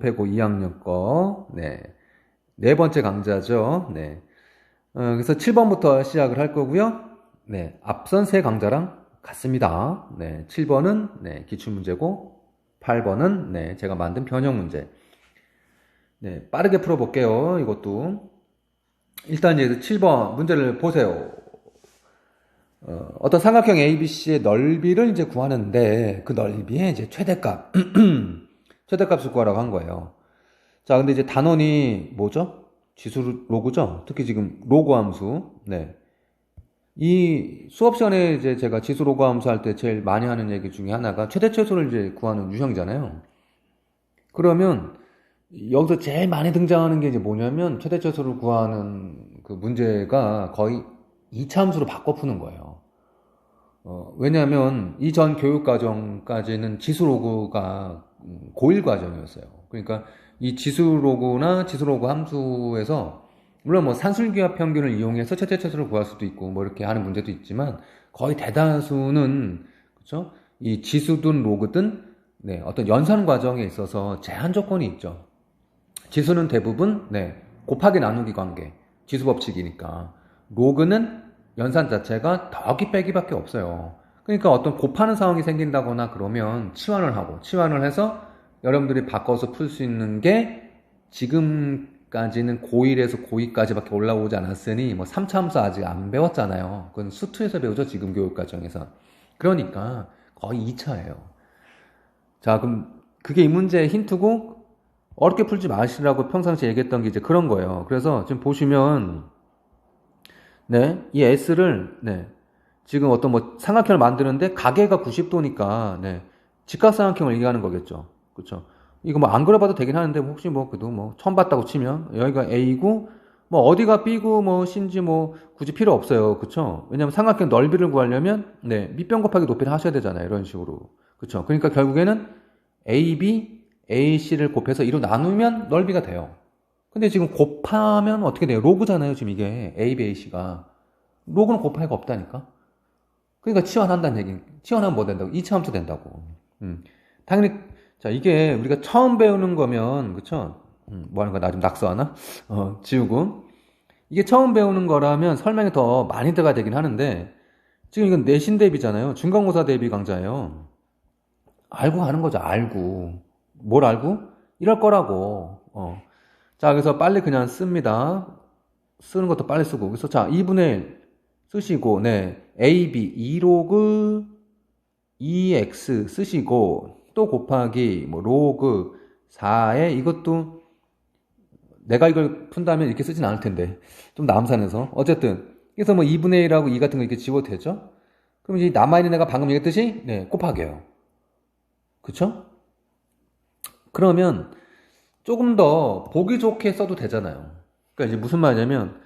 홈페고 2학년 거. 네. 네 번째 강좌죠. 네. 어, 그래서 7번부터 시작을 할 거고요. 네. 앞선 세 강좌랑 같습니다. 네. 7번은 네, 기출 문제고 8번은 네, 제가 만든 변형 문제. 네, 빠르게 풀어 볼게요. 이것도. 일단 이제 7번 문제를 보세요. 어, 어떤 삼각형 ABC의 넓이를 이제 구하는데 그 넓이의 이제 최대값 최대값을 구하라고 한 거예요. 자, 근데 이제 단원이 뭐죠? 지수 로그죠? 특히 지금 로그 함수. 네. 이 수업 시간에 이제 제가 지수 로그 함수 할 때 제일 많이 하는 얘기 중에 하나가 최대 최소를 이제 구하는 유형이잖아요. 그러면 여기서 제일 많이 등장하는 게 이제 뭐냐면 최대 최소를 구하는 그 문제가 거의 2차 함수로 바꿔 푸는 거예요. 어, 왜냐하면 이전 교육 과정까지는 지수 로그가 고1 과정이었어요. 그러니까 이 지수 로그나 지수 로그 함수에서 물론 뭐 산술기하 평균을 이용해서 최대 최소를 구할 수도 있고 뭐 이렇게 하는 문제도 있지만 거의 대다수는 그렇죠? 이 지수든 로그든 네, 어떤 연산 과정에 있어서 제한 조건이 있죠. 지수는 대부분 네, 곱하기 나누기 관계, 지수 법칙이니까 로그는 연산 자체가 더하기 빼기밖에 없어요. 그러니까 어떤 곱하는 상황이 생긴다거나 그러면 치환을 하고 치환을 해서 여러분들이 바꿔서 풀 수 있는 게 지금까지는 고1에서 고2까지밖에 올라오지 않았으니 뭐 3차 함수 아직 안 배웠잖아요. 그건 수투에서 배우죠. 지금 교육 과정에서. 그러니까 거의 2차예요. 자, 그럼 그게 이 문제의 힌트고 어렵게 풀지 마시라고 평상시에 얘기했던 게 이제 그런 거예요. 그래서 지금 보시면 네, 이 S를 네, 지금 어떤 뭐 삼각형을 만드는데 가계가 90도니까 네, 직각 삼각형을 얘기하는 거겠죠. 그렇죠? 이거 뭐 안 그려봐도 되긴 하는데 혹시 뭐 그래도 뭐 처음 봤다고 치면 여기가 A고 뭐 어디가 B고 뭐 C인지 뭐 굳이 필요 없어요. 그렇죠? 왜냐면 삼각형 넓이를 구하려면 네, 밑변 곱하기 높이를 하셔야 되잖아요. 이런 식으로. 그렇죠? 그러니까 결국에는 AB, AC를 곱해서 2로 나누면 넓이가 돼요. 근데 지금 곱하면 어떻게 돼요? 로그잖아요, 지금 이게. A, B, A, C가. 로그는 곱하기가 없다니까? 그러니까 치환한다는 얘기. 치환하면 뭐 된다고? 2차 함수 된다고. 음. 당연히, 자, 이게 우리가 처음 배우는 거면, 그쵸? 음, 뭐 하는 거야? 나 좀 낙서하나? 어, 지우고. 이게 처음 배우는 거라면 설명이 더 많이 들어가야 되긴 하는데, 지금 이건 내신 대비잖아요. 중간고사 대비 강좌예요. 알고 하는 거죠, 알고. 뭘 알고? 이럴 거라고. 어. 자, 그래서 빨리 그냥 씁니다. 쓰는 것도 빨리 쓰고. 그래서 자, 2분의 1 쓰시고, 네. AB 2로그 2x 쓰시고, 또 곱하기, 뭐, 로그 4에 이것도 내가 이걸 푼다면 이렇게 쓰진 않을 텐데. 좀 남산해서. 어쨌든. 그래서 뭐 2분의 1하고 2 같은 거 이렇게 지워도 되죠? 그럼 이제 남아있는 애가 방금 얘기했듯이, 네, 곱하기예요. 그쵸? 그러면, 조금 더 보기 좋게 써도 되잖아요. 그러니까 이제 무슨 말이냐면,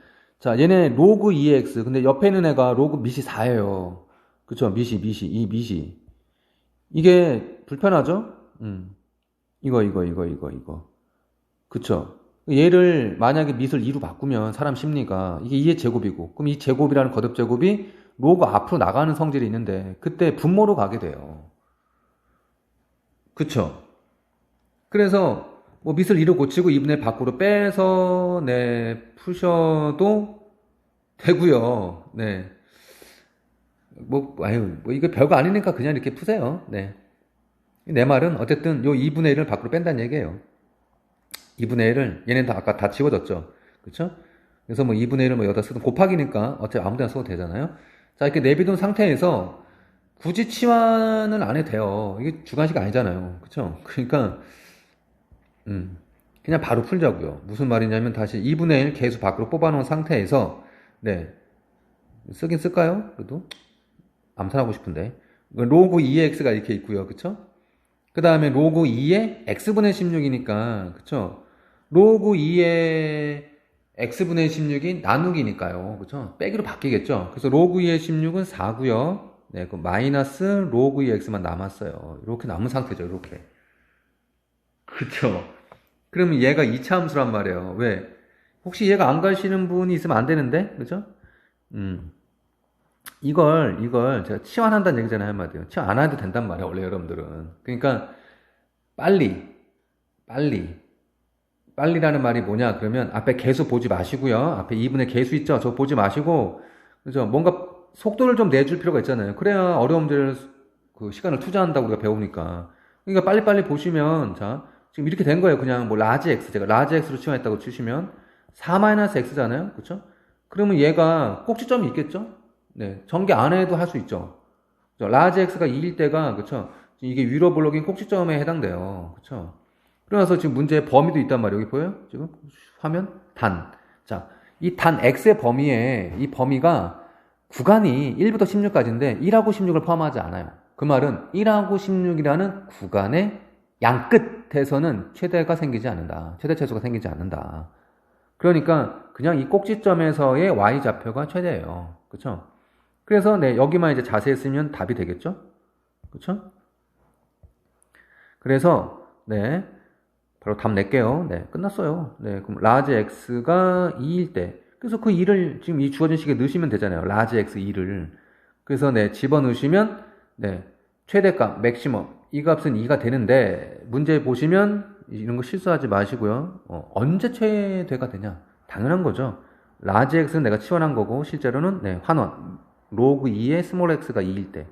자, 얘네 로그 2x. 근데 옆에 있는 애가 로그 밑이 4예요. 그쵸? 밑이, 밑이, 이 밑이. 이게 불편하죠? 음. 이거, 이거, 이거, 이거, 이거. 그쵸? 얘를 만약에 밑을 2로 바꾸면 사람 심리가 이게 2의 제곱이고, 그럼 이 제곱이라는 거듭 제곱이 로그 앞으로 나가는 성질이 있는데, 그때 분모로 가게 돼요. 그쵸? 그래서 뭐 밑을 2로 고치고 2분의 1 밖으로 빼서 네 푸셔도 되고요. 네. 뭐 아유 뭐 이거 별거 아니니까 그냥 이렇게 푸세요. 네. 내 말은 어쨌든 요 2분의 1을 밖으로 뺀다는 얘기예요. 2분의 1을 얘네는 다 아까 다 지워졌죠. 그렇죠? 그래서 뭐 2분의 1을 뭐 여기다 쓰든 곱하기니까 어차피 아무 데나 써도 되잖아요. 자 이렇게 내비둔 상태에서 굳이 치환을 안 해도 돼요. 이게 주관식 아니잖아요. 그렇죠? 그러니까 음, 그냥 바로 풀자고요. 무슨 말이냐면 다시 2분의 1 개수 밖으로 뽑아놓은 상태에서 네 쓰긴 쓸까요? 그래도 암산하고 싶은데 로그 2x가 이렇게 있고요. 그쵸? 그 다음에 로그 2에 x분의 16이니까 그쵸? 로그 2에 x분의 16이 나누기니까요. 그쵸? 빼기로 바뀌겠죠? 그래서 로그 2의 16은 4고요. 네, 그 마이너스 로그 2x만 남았어요. 이렇게 남은 상태죠. 이렇게. 그쵸? 그러면 얘가 2차 함수란 말이에요. 왜? 혹시 얘가 안 가시는 분이 있으면 안 되는데? 그죠? 음. 이걸, 이걸 제가 치환한다는 얘기잖아요, 한마디로. 치환 안 해도 된단 말이에요, 원래 여러분들은. 그러니까, 빨리, 빨리, 빨리라는 말이 뭐냐 그러면 앞에 개수 보지 마시고요. 앞에 2분의 개수 있죠? 저 보지 마시고 그죠? 뭔가 속도를 좀 내줄 필요가 있잖아요. 그래야 문제를 그 시간을 투자한다고 우리가 배우니까. 그러니까 빨리빨리 보시면 자 지금 이렇게 된 거예요. 그냥 뭐 라지 x 제가 라지 x로 치환했다고 치시면 4-x잖아요. 그렇죠? 그러면 얘가 꼭지점이 있겠죠? 네. 전개 안에도 할 수 있죠. 그죠? 라지 x가 2일 때가 그렇죠? 이게 위로 블록인 꼭지점에 해당돼요. 그렇죠? 그래서 지금 문제의 범위도 있단 말이에요. 여기 보여요? 지금 화면 단. 자, 이 단 x의 범위에 이 범위가 구간이 1부터 16까지인데 1하고 16을 포함하지 않아요. 그 말은 1하고 16이라는 구간의 양 끝에서는 최대가 생기지 않는다. 최대 최소가 생기지 않는다. 그러니까 그냥 이 꼭지점에서의 y 좌표가 최대예요. 그렇죠? 그래서 네, 여기만 이제 자세히 쓰면 답이 되겠죠? 그렇죠? 그래서 네. 바로 답 낼게요. 네, 끝났어요. 네, 그럼 라지 x가 2일 때. 그래서 그 2를 지금 이 주어진 식에 넣으시면 되잖아요. 라지 x 2를. 그래서 네, 집어 넣으시면 네, 최대값, 맥시멈. 이 값은 2가 되는데 문제 보시면 이런 거 실수하지 마시고요. 어, 언제 최대가 되냐? 당연한 거죠. 라지 x는 내가 치환한 거고 실제로는 네, 환원. 로그 2에 스몰 x가 2일 때.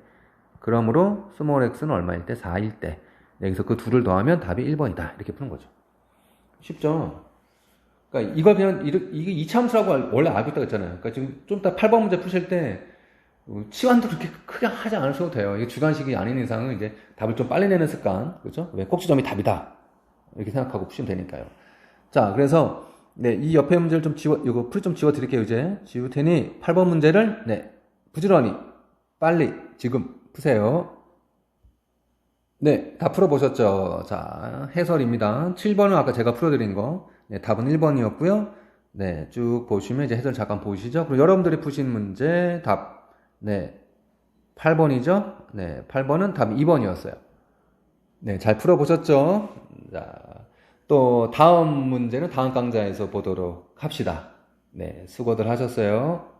그러므로 스몰 x는 얼마일 때? 4일 때. 여기서 그 둘을 더하면 답이 1번이다. 이렇게 푸는 거죠. 쉽죠? 그러니까 이걸 그냥 이게 이차함수라고 알- 원래 알고 있다고 했잖아요. 그러니까 지금 좀 이따 8번 문제 푸실 때 어, 치환도 그렇게 크게 하지 않으셔도 돼요. 이게 주관식이 아닌 이상은 이제 답을 좀 빨리 내는 습관. 그렇죠? 왜 꼭지점이 답이다. 이렇게 생각하고 푸시면 되니까요. 자, 그래서 네, 이 옆에 문제를 좀 지워 이거 풀 좀 지워 드릴게요, 이제. 지울 테니 8번 문제를 네, 부지런히 빨리 지금 푸세요. 네, 다 풀어 보셨죠? 자, 해설입니다. 7번은 아까 제가 풀어 드린 거. 네, 답은 1번이었고요. 네, 쭉 보시면 이제 해설 잠깐 보시죠. 그리고 여러분들이 푸신 문제 답, 네, 8번이죠? 네, 8번은 답 2번이었어요. 네, 잘 풀어보셨죠? 자, 또 다음 문제는 다음 강좌에서 보도록 합시다. 네, 수고들 하셨어요.